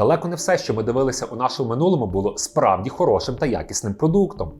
Далеко не все, що ми дивилися у нашому минулому, було справді хорошим та якісним продуктом.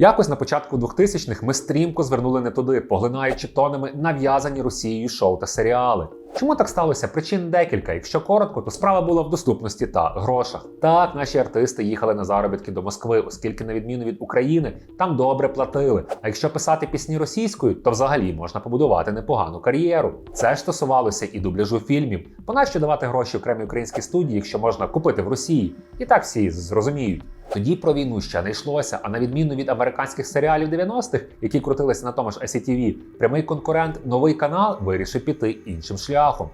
Якось на початку 2000-х ми стрімко звернули не туди, поглинаючи тонами нав'язані Росією шоу та серіали. Чому так сталося? Причин декілька. Якщо коротко, то справа була в доступності та грошах. Так, наші артисти їхали на заробітки до Москви, оскільки, на відміну від України, там добре платили. А якщо писати пісні російською, то взагалі можна побудувати непогану кар'єру. Це ж стосувалося і дубляжу фільмів. Бо нащо давати гроші окремій українській студії, якщо можна купити в Росії? І так всі зрозуміють. Тоді про війну ще не йшлося, а на відміну від американських серіалів 90-х, які крутилися на тому ж SCTV, прямий конкурент новий канал вирішив піти іншим шляхом.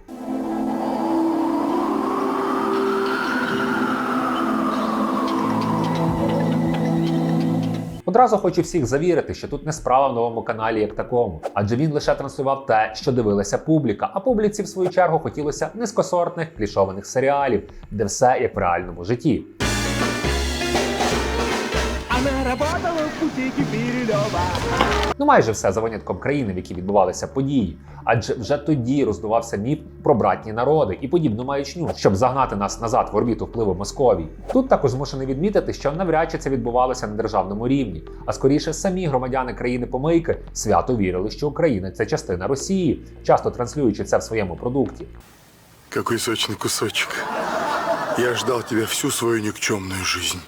Одразу хочу всіх завірити, що тут не справа в новому каналі як такому, адже він лише транслював те, що дивилася публіка. А публіці, в свою чергу, хотілося низькосортних клішованих серіалів, де все як в реальному житті. Ну майже все за винятком країни, в якій відбувалися події. Адже вже тоді роздувався міф про братні народи і подібну маячню, щоб загнати нас назад в орбіту впливу Московії. Тут також змушений відмітити, що навряд чи це відбувалося на державному рівні, а скоріше самі громадяни країни помийки свято вірили, що Україна це частина Росії, часто транслюючи це в своєму продукті. Какой сочный кусочек. Я ждал тебя всю свою никчемную жизнь.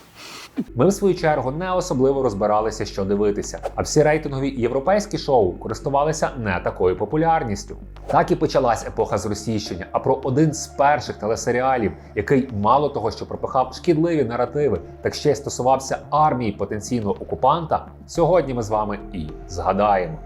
Ми, в свою чергу, не особливо розбиралися, що дивитися, а всі рейтингові європейські шоу користувалися не такою популярністю. Так і почалась епоха зросійщення. А про один з перших телесеріалів, який мало того, що пропихав шкідливі наративи, так ще й стосувався армії потенційного окупанта. Сьогодні ми з вами і згадаємо.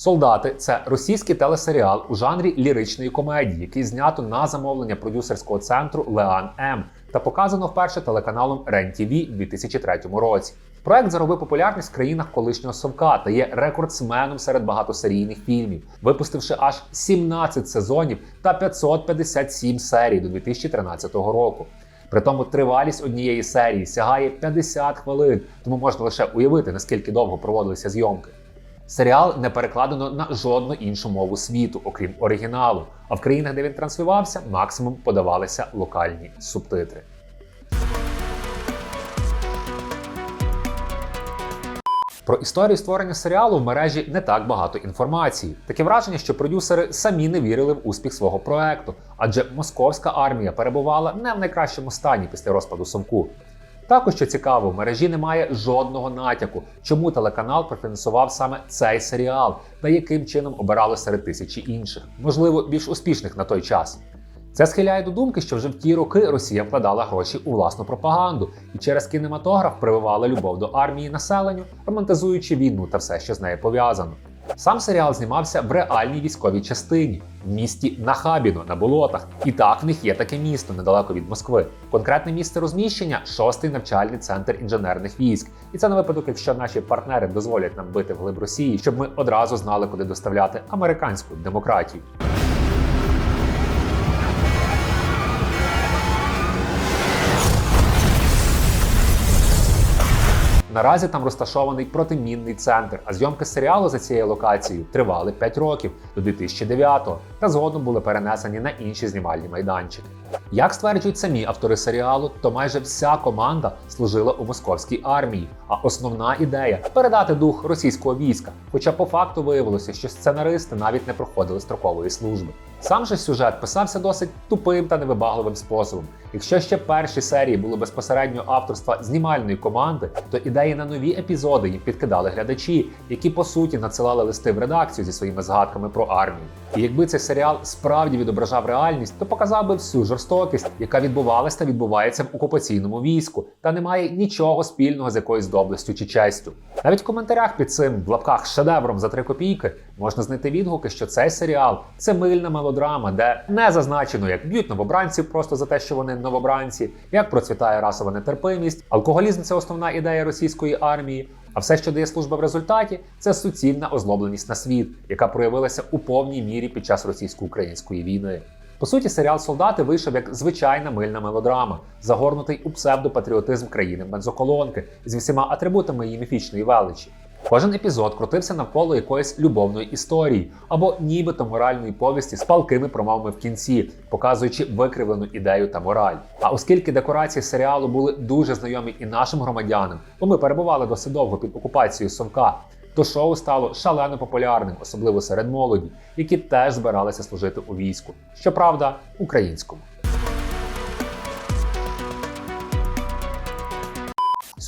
Солдати це російський телесеріал у жанрі ліричної комедії, який знято на замовлення продюсерського центру Леан М та показано вперше телеканалом Рен ТВ у 2003 році. Проект заробив популярність в країнах колишнього совка та є рекордсменом серед багатосерійних фільмів, випустивши аж 17 сезонів та 557 серій до 2013 року. Притому тривалість однієї серії сягає 50 хвилин, тому можна лише уявити, наскільки довго проводилися зйомки. Серіал не перекладено на жодну іншу мову світу, окрім оригіналу. А в країнах, де він транслювався, максимум подавалися локальні субтитри. Про історію створення серіалу в мережі не так багато інформації. Таке враження, що продюсери самі не вірили в успіх свого проекту, адже московська армія перебувала не в найкращому стані після розпаду Совку. Також що цікаво, в мережі немає жодного натяку, чому телеканал профінансував саме цей серіал та яким чином обирали серед тисячі інших, можливо, більш успішних на той час. Це схиляє до думки, що вже в ті роки Росія вкладала гроші у власну пропаганду і через кінематограф прививала любов до армії населенню, романтизуючи війну та все, що з нею пов'язано. Сам серіал знімався в реальній військовій частині в місті Нахабіно на болотах. І так в них є таке місто недалеко від Москви. Конкретне місце розміщення шостий навчальний центр інженерних військ. І це на випадок, якщо наші партнери дозволять нам бити вглиб Росії, щоб ми одразу знали, куди доставляти американську демократію. Наразі там розташований протимінний центр, а зйомки серіалу за цією локацією тривали 5 років до 2009-го та згодом були перенесені на інші знімальні майданчики. Як стверджують самі автори серіалу, то майже вся команда служила у московській армії, а основна ідея передати дух російського війська. Хоча по факту виявилося, що сценаристи навіть не проходили строкової служби. Сам же сюжет писався досить тупим та невибагливим способом. Якщо ще перші серії були безпосередньо авторства знімальної команди, то ідеї на нові епізоди їм підкидали глядачі, які по суті надсилали листи в редакцію зі своїми згадками про армію. І якби цей серіал справді відображав реальність, то показав би всю жорстокість, яка відбувалася та відбувається в окупаційному війську, та не має нічого спільного з якоюсь доблестю чи честю. Навіть в коментарях під цим в лапках шедевром за три копійки можна знайти відгуки, що цей серіал це мильна мелодрама, де не зазначено, як б'ють новобранців просто за те, що вони новобранці, як процвітає расова нетерпимість. Алкоголізм це основна ідея російської армії. А все, що дає служба в результаті, це суцільна озлобленість на світ, яка проявилася у повній мірі під час російсько-української війни. По суті, серіал Солдати вийшов як звичайна мильна мелодрама, загорнутий у псевдопатріотизм країни бензоколонки з всіма атрибутами її міфічної величі. Кожен епізод крутився навколо якоїсь любовної історії або нібито моральної повісті з палкими промовами в кінці, показуючи викривлену ідею та мораль. А оскільки декорації серіалу були дуже знайомі і нашим громадянам, бо ми перебували досить довго під окупацією Совка, то шоу стало шалено популярним, особливо серед молоді, які теж збиралися служити у війську. Щоправда, українському.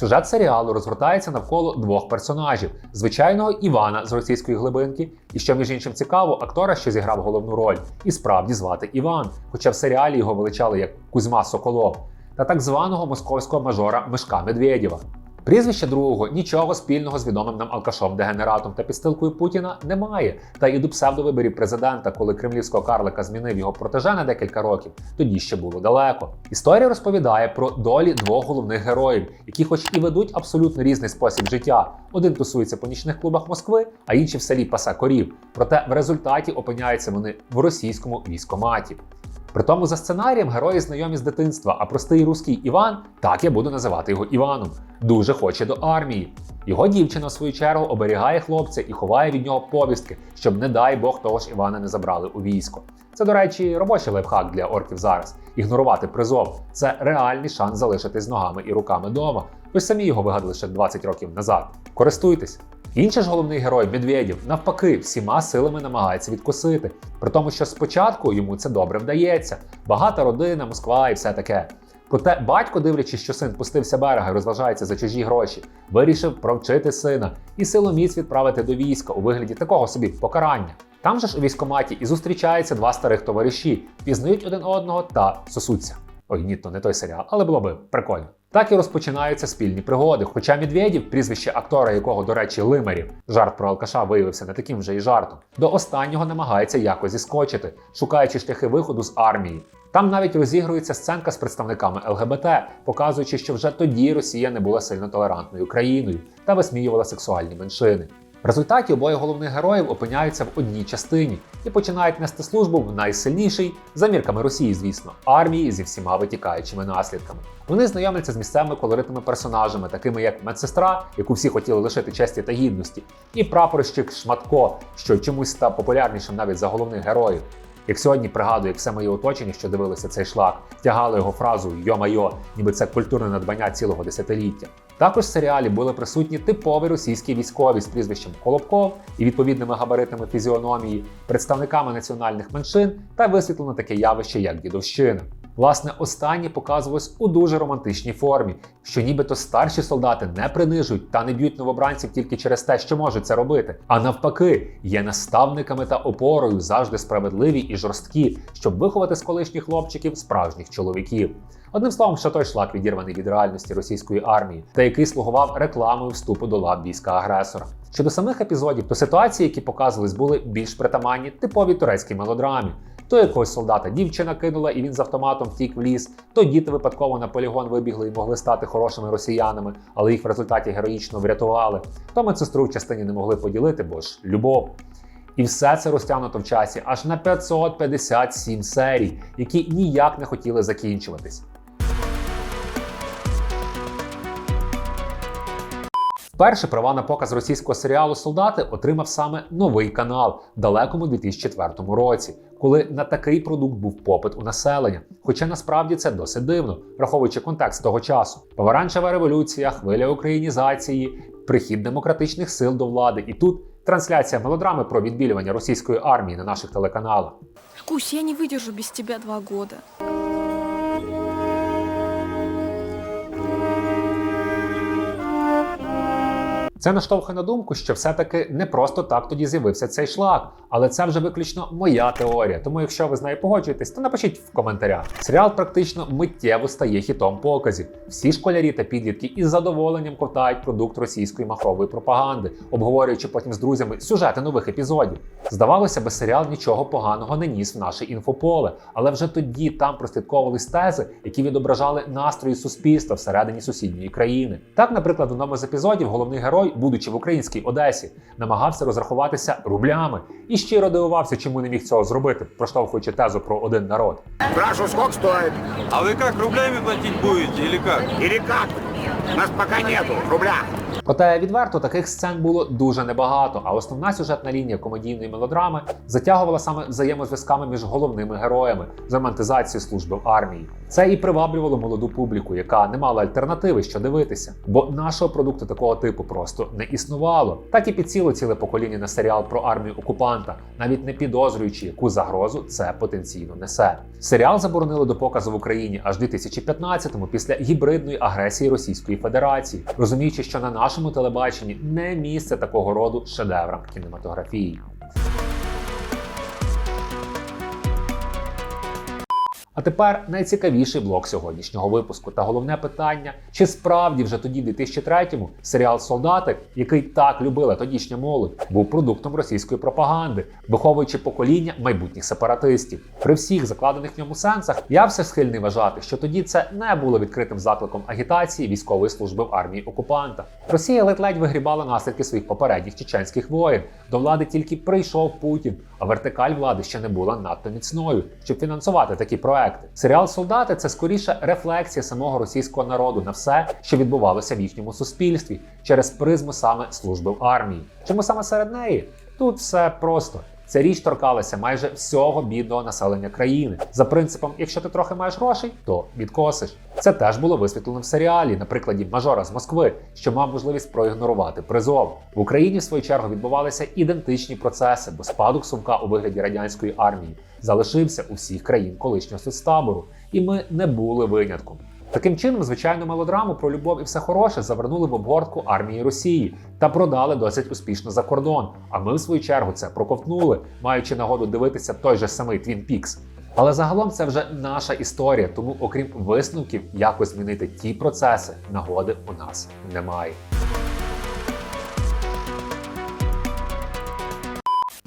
Сюжет серіалу розгортається навколо двох персонажів: звичайного Івана з російської глибинки, і що між іншим цікаво, актора, що зіграв головну роль, і справді звати Іван, хоча в серіалі його величали як Кузьма Соколов, та так званого московського мажора Мишка Медведєва. Прізвище другого нічого спільного з відомим нам алкашом, дегенератом та підстилкою Путіна немає. Та і до псевдовиборів президента, коли кремлівського карлика змінив його протеже на декілька років, тоді ще було далеко. Історія розповідає про долі двох головних героїв, які, хоч і ведуть абсолютно різний спосіб життя. Один тусується по нічних клубах Москви, а інший в селі пасе корів. Проте в результаті опиняються вони в російському військоматі. Притому за сценарієм герої знайомі з дитинства, а простий руський Іван, так я буду називати його Іваном, дуже хоче до армії. Його дівчина, в свою чергу, оберігає хлопця і ховає від нього повістки, щоб, не дай Бог, того ж Івана не забрали у військо. Це, до речі, робочий лайфхак для орків зараз. Ігнорувати призов це реальний шанс залишитись ногами і руками дома. Ви самі його вигадали ще 20 років назад. Користуйтесь. Інший ж головний герой Медведєв, навпаки, всіма силами намагається відкусити, при тому, що спочатку йому це добре вдається. Багата родина, Москва і все таке. Проте батько, дивлячись, що син пустився берега і розважається за чужі гроші, вирішив провчити сина і силоміць відправити до війська у вигляді такого собі покарання. Там же ж у військкоматі і зустрічаються два старих товариші, пізнають один одного та сосуться. Ой, ні, то не той серіал, але було би прикольно. Так і розпочинаються спільні пригоди. Хоча Медведів, прізвище актора, якого, до речі, Лимарів, жарт про алкаша виявився не таким вже і жартом, до останнього намагається якось зіскочити, шукаючи шляхи виходу з армії. Там навіть розігрується сценка з представниками ЛГБТ, показуючи, що вже тоді Росія не була сильно толерантною країною та висміювала сексуальні меншини. В результаті обоє головних героїв опиняються в одній частині і починають нести службу в найсильнішій, за мірками Росії, звісно, армії зі всіма витікаючими наслідками. Вони знайомляться з місцевими колоритними персонажами, такими як медсестра, яку всі хотіли лишити честі та гідності, і прапорщик Шматко, що чомусь став популярнішим навіть за головних героїв. Як сьогодні пригадую, як все моє оточення, що дивилися цей шлак, тягало його фразу Йо-майо, ніби це культурне надбання цілого десятиліття. Також в серіалі були присутні типові російські військові з прізвищем Колобков і відповідними габаритами фізіономії, представниками національних меншин та висвітлено таке явище, як дідовщина. Власне, останнє показувалось у дуже романтичній формі, що нібито старші солдати не принижують та не б'ють новобранців тільки через те, що можуть це робити, а навпаки, є наставниками та опорою завжди справедливі і жорсткі, щоб виховати з колишніх хлопчиків справжніх чоловіків. Одним словом, що той шлак відірваний від реальності російської армії, та який слугував рекламою вступу до лав війська агресора. Щодо самих епізодів, то ситуації, які показувались, були більш притаманні типовій турецькій мелодрамі. То якогось солдата дівчина кинула, і він з автоматом втік в ліс, то діти випадково на полігон вибігли і могли стати хорошими росіянами, але їх в результаті героїчно врятували. То медсестру в частині не могли поділити, бо ж любов. І все це розтягнуто в часі аж на 557 серій, які ніяк не хотіли закінчуватись. Вперше права на показ російського серіалу Солдати отримав саме новий канал в далекому 2004 році, коли на такий продукт був попит у населення. Хоча насправді це досить дивно, враховуючи контекст того часу. Помаранчева революція, хвиля українізації, прихід демократичних сил до влади. І тут трансляція мелодрами про відбілювання російської армії на наших телеканалах. Кусь, я не выдержу без тебя два года. Це наштовхує на думку, що все-таки не просто так тоді з'явився цей шлак, але це вже виключно моя теорія. Тому, якщо ви з нею погоджуєтесь, то напишіть в коментарях. Серіал практично миттєво стає хітом показів. Всі школярі та підлітки із задоволенням ковтають продукт російської махрової пропаганди, обговорюючи потім з друзями сюжети нових епізодів. Здавалося би, серіал нічого поганого не ніс в наше інфополе, але вже тоді там прослідковувались тези, які відображали настрої суспільства всередині сусідньої країни. Так, наприклад, в одному з епізодів головний герой Будучи в українській Одесі, намагався розрахуватися рублями і щиро дивувався, чому не міг цього зробити, проштовхуючи тезу про один народ. Прошу, скок стоїть. А ви як рублями платити будете или как? Или как? Нас поки нету в рублях. Проте відверто таких сцен було дуже небагато, а основна сюжетна лінія комедійної мелодрами затягувала саме взаємозв'язками між головними героями з романтизацією служби в армії. Це і приваблювало молоду публіку, яка не мала альтернативи, що дивитися. Бо нашого продукту такого типу просто не існувало. Так і підсіло ціле покоління на серіал про армію окупанта, навіть не підозрюючи, яку загрозу це потенційно несе. Серіал заборонили до показу в Україні аж в 2015-му після гібридної агресії Російської Федерації, розуміючи, що на нашому телебаченні не місце такого роду шедеврам кінематографії. А тепер найцікавіший блок сьогоднішнього випуску. Та головне питання: чи справді вже тоді, в 2003-му, серіал Солдати, який так любила тодішня молодь, був продуктом російської пропаганди, виховуючи покоління майбутніх сепаратистів. При всіх закладених в ньому сенсах я все схильний вважати, що тоді це не було відкритим закликом агітації військової служби в армії окупанта. Росія ледь-ледь вигрібала наслідки своїх попередніх чеченських воєн. До влади тільки прийшов Путін, а вертикаль влади ще не була надто міцною, щоб фінансувати такі проекти. Серіал Солдати це скоріше рефлексія самого російського народу на все, що відбувалося в їхньому суспільстві через призму саме служби в армії. Чому саме серед неї? Тут все просто. Ця річ торкалася майже всього бідного населення країни за принципом: якщо ти трохи маєш грошей, то відкосиш. Це теж було висвітлено в серіалі, на прикладі мажора з Москви, що мав можливість проігнорувати призов. В Україні в свою чергу відбувалися ідентичні процеси, бо спадок сумка у вигляді радянської армії залишився у всіх країн колишнього соцтабору, і ми не були винятком. Таким чином, звичайну мелодраму про любов і все хороше завернули в обгортку армії Росії та продали досить успішно за кордон. А ми, в свою чергу, це проковтнули, маючи нагоду дивитися той же самий Twin Peaks. Але загалом це вже наша історія, тому, окрім висновків, якось змінити ті процеси, нагоди у нас немає.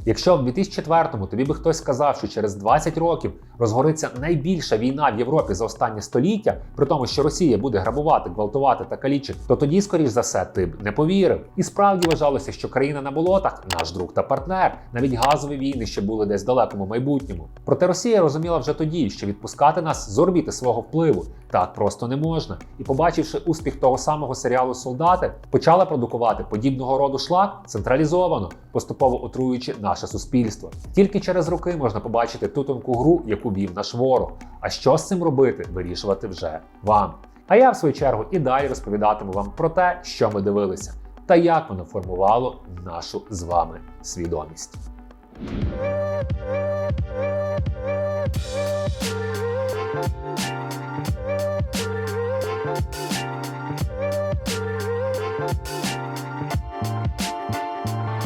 Якщо в 2004-му тобі би хтось сказав, що через 20 років розгориться найбільша війна в Європі за останнє століття, при тому, що Росія буде грабувати, гвалтувати та калічити, то тоді, скоріш за все, ти б не повірив. І справді вважалося, що країна на болотах наш друг та партнер. Навіть газові війни ще були десь в далекому майбутньому. Проте Росія розуміла вже тоді, що відпускати нас з орбіти свого впливу так просто не можна. І побачивши успіх того самого серіалу Солдати, почала продукувати подібного роду шлак централізовано, поступово отруюючи наше суспільство. Тільки через руки можна побачити ту тонку гру, яку бів наш ворог. А що з цим робити, вирішувати вже вам. А я, в свою чергу, і далі розповідатиму вам про те, що ми дивилися, та як воно формувало нашу з вами свідомість.